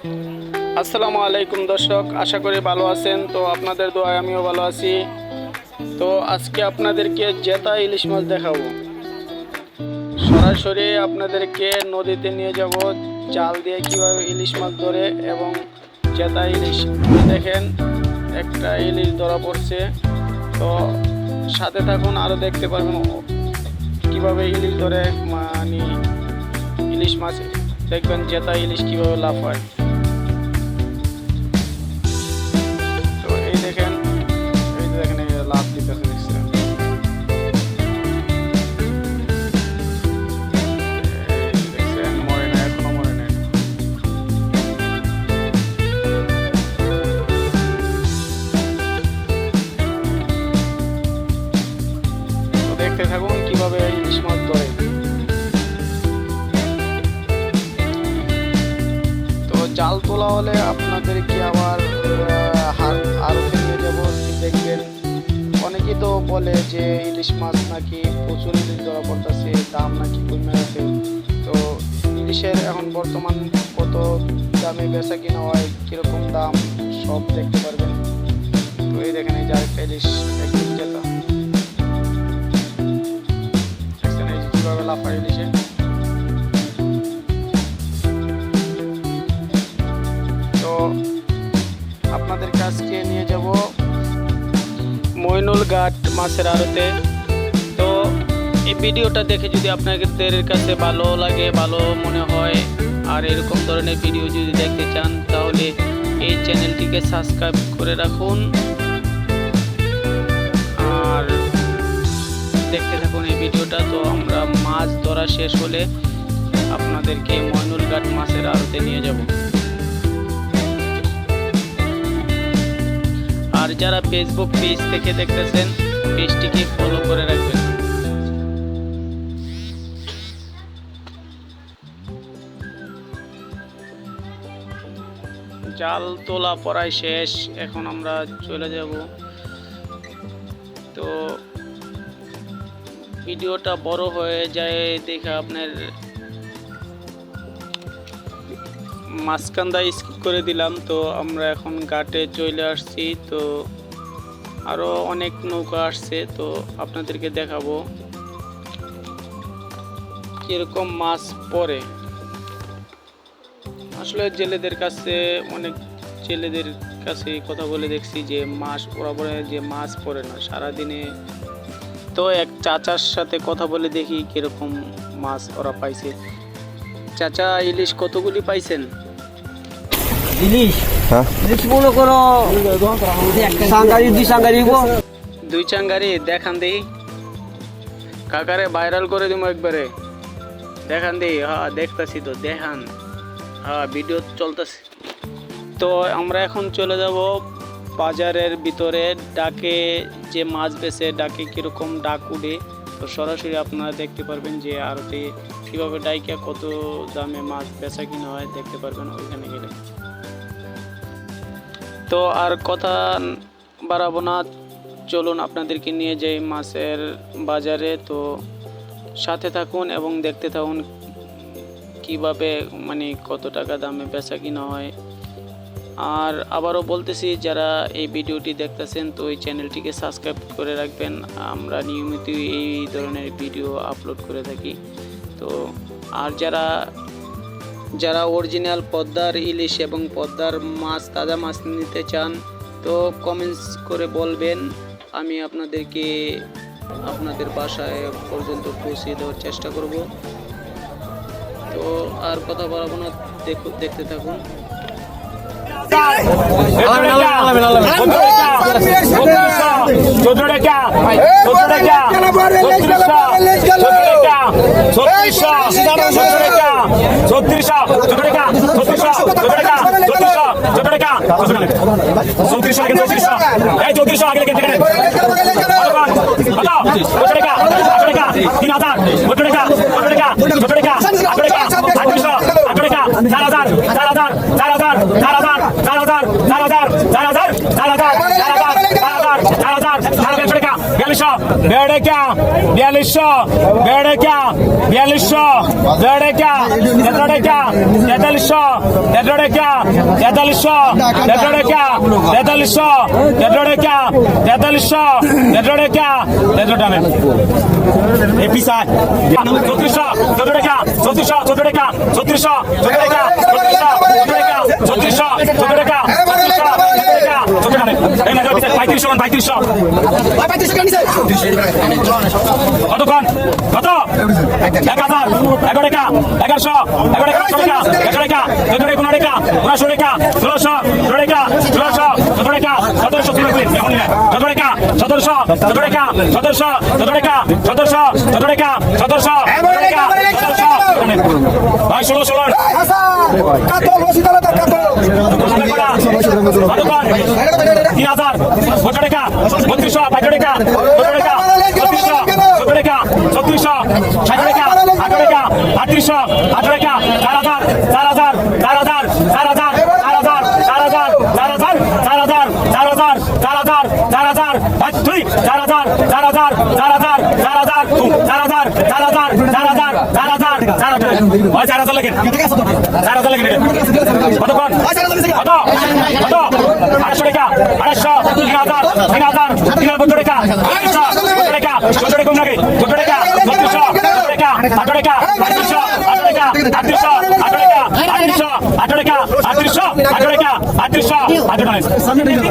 আসসালামু আলাইকুম দর্শক, আশা করি ভালো আছেন। তো আপনাদের দোয়ায় আমিও ভালো আছি। তো আজকে আপনাদেরকে জেতা ইলিশ মাছ দেখাবো। সরাসরি আপনাদেরকে নদীতে নিয়ে যাব জাল দিয়ে কীভাবে ইলিশ মাছ ধরে এবং জেতা ইলিশ। দেখেন, একটা ইলিশ ধরা পড়ছে। তো সাথে থাকুন, আরও দেখতে পারবেন কীভাবে ইলিশ ধরে মানে ইলিশ মাছ দেখবেন, জেতা ইলিশ কীভাবে লাভ হয়। জাল তোলা হলে আপনাদেরকে আবার হাত আরতে নিয়ে যাব? দেখবেন অনেকেই তো বলে যে ইলিশ মাছ নাকি প্রচুর ইলিশ ধরা পড়তেছে, দাম নাকি কমে আছে। তো ইলিশের এখন বর্তমান কত দামে বেচা কিনা হয়, কীরকম দাম, সব দেখতে পারবেন। তো এই দেখেন, এই যে আরেকটা ইলিশ, একদম জেতা। কীভাবে লাফায় ইলিশে। আপনাদের কাছকে নিয়ে যাব মইনুল ঘাট মাছের আড়তে। তো এই ভিডিওটা দেখে যদি আপনাদের কাছে ভালো লাগে, ভালো মনে হয়, আর এরকম ধরনের ভিডিও যদি দেখতে চান, তাহলে এই চ্যানেলটিকে সাবস্ক্রাইব করে রাখুন। আর দেখতে থাকুন এই ভিডিওটা। তো আমরা মাছ ধরা শেষ হলে আপনাদেরকে মইনুল ঘাট মাছের আড়তে নিয়ে যাব। আর যারা ফেসবুক পেজ থেকে দেখতেছেন পেজটিকে ফলো করে রাখবেন? জাল তোলা পড়ায় শেষ, এখন আমরা চলে যাব। তো, ভিডিওটা বড় হয়ে যায় দেখে আপনার মাঝখানটা স্কিপ করে দিলাম, তো আমরা এখন ঘাটে চলে আসছি, তো আরও অনেক নৌকা আসছে, তো আপনাদেরকে দেখাবো কীরকম মাছ পড়ে। আসলে জেলেদের কাছে, অনেক জেলেদের কাছে কথা বলে দেখছি যে মাছ ওরা বলে যে মাছ পড়ে না, সারাদিনে তো এক চাচার সাথে কথা বলে দেখি কীরকম মাছ ওরা পাইছে। চাচা ইলিশ কতগুলি পাইছেন? ইলিশ? হ্যাঁ। ইলিশ মনে করো সাঙ্গারি দুই সাঙ্গারি গো দুই চাঙ্গারি দেখান দেই। কাকারে ভাইরাল করে দিব একবারে। দেখান দেই হ্যাঁ দেখতাছি তো দেখান। হ্যাঁ ভিডিও চলতেছে। তো আমরা এখন চলে যাব বাজারের ভিতরে। ডাকে যে মাছ বেছে ডাকে কীরকম ডাক উঠে তো সরাসরি আপনারা দেখতে পারবেন যে আরতে কীভাবে ডাইকে, কত দামে মাছ বেচা কিনা হয় দেখতে পারবেন ওইখানে গেলে। তো আর কথা বাড়াবো না, চলুন আপনাদেরকে নিয়ে যাই মাছের বাজারে। তো সাথে থাকুন এবং দেখতে থাকুন কীভাবে মানে কত টাকা দামে বেচা কিনা হয়। আর আবারও বলতেছি, যারা এই ভিডিওটি দেখতেছেন, তো এই চ্যানেলটিকে সাবস্ক্রাইব করে রাখবেন। আমরা নিয়মিত এই ধরনের ভিডিও আপলোড করে থাকি। তো আর যারা যারা অরিজিনাল পদ্মার ইলিশ এবং পদ্মার মাছ, তাজা মাছ নিতে চান, তো কমেন্টস করে বলবেন। আমি আপনাদেরকে, আপনাদের বাসায় পর্যন্ত পৌঁছে দেওয়ার চেষ্টা করব। তো আর কথা বলব না। দেখতে থাকুন। চোদ্দ টাকা চোদ্দ টাকা ছত্রিশশো ছত্রিশশো চোদ্দ টাকা ছত্রিশশো চোদ্দ টাকা ছত্রিশশো চোদ্দ টাকা চৌত্রিশশো চৌত্রিশশো এই চৌত্রিশশো আগে টাকা তিন হাজার চোদ্দ টাকা আট টাকা চোদ্দ টাকা আট টাকা আট টাকা চার হাজার চার হাজার চার হাজার চার হাজার চার হাজার ছত্রিশ পঁয়ত্রিশশো পঁয়ত্রিশশো কতক্ষণ কত এক হাজার এগারো টাকা এগারোশো এগারো টাকা টাকা একশো টাকা চোদ্দ টাকা পনেরো টাকা পনেরোশো টাকা ষোলোশো ষোলো টাকা ষোলোশো সতেরো টাকা সতেরোশো সতেরো টাকা সতেরোশো সতেরো টাকা সতেরোশো সতেরো টাকা সতেরোশো সতেরো টাকা সতেরোশো ষোলো ষোলো তিন হাজার কত টাকা বত্রিশশো বাইশ টাকা কত টাকা ছত্রিশশো চোদ্দ টাকা ছত্রিশশো ষাট টাকা আট টাকা আটত্রিশশো আট টাকা চার হাজার চার হাজার চার হাজার চার হাজার চার হাজার চার হাজার চার হাজার চার হাজার চার হাজার চার হাজার চার হাজার দুই চার হাজার চার হাজার চার হাজার চার হাজার চার হাজার চার হাজার চার হাজার চার হাজার চার হাজার চার হাজার লেখেন চার হাজার লেখেন কতক্ষণ কত কত আড়াইশো টাকা আড়াইশো তিন হাজার তিন হাজার তিন হাজার কত টাকা আড়াইশো কত টাকা কত টাকা লাগে কত টাকা ছত্রিশশো কত টাকা আটশো টাকা আটশো আট টাকা আটত্রিশশো আট টাকা আটত্রিশশো আটশো আটশো আট টাকা আটত্রিশশো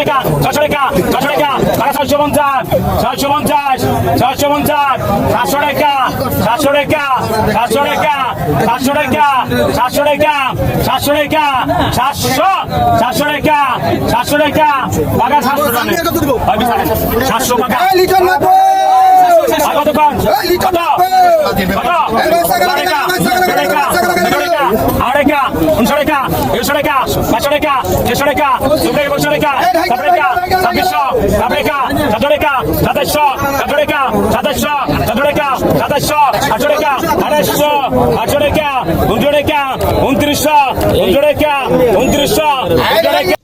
কাস্টমারগুলো আছে সব কতক্ষণ কতক্ষণ ছয়শো পঞ্চাশ ছয়শো পঞ্চাশ ছয়শো পঞ্চাশ সাতশো টাকা সাতশো টাকা সাতশো টাকা সাতশো টাকা সাতশো টাকা সাতশো টাকা সাতশো সাতশো টাকা সাতশো টাকা বাগা সাতশো টাকা। সাতশো টাকা কত? কম কত? কত আড়াইকা উনশো টাকা। একশো টাকা পাঁচশো টাকা ছশো টাকা দুটো একশো টাকা সাত টাকা ছাব্বিশশো সাত টাকা সাত টাকা সাতাশশো সাত টাকা সাতাশশো সাত টাকা সাতাশশো আটশো টাকা আড়াইশো আটশো টাকা উনশো টাকা উনত্রিশশো উনশো টাকা উনত্রিশশো উনশো টাকা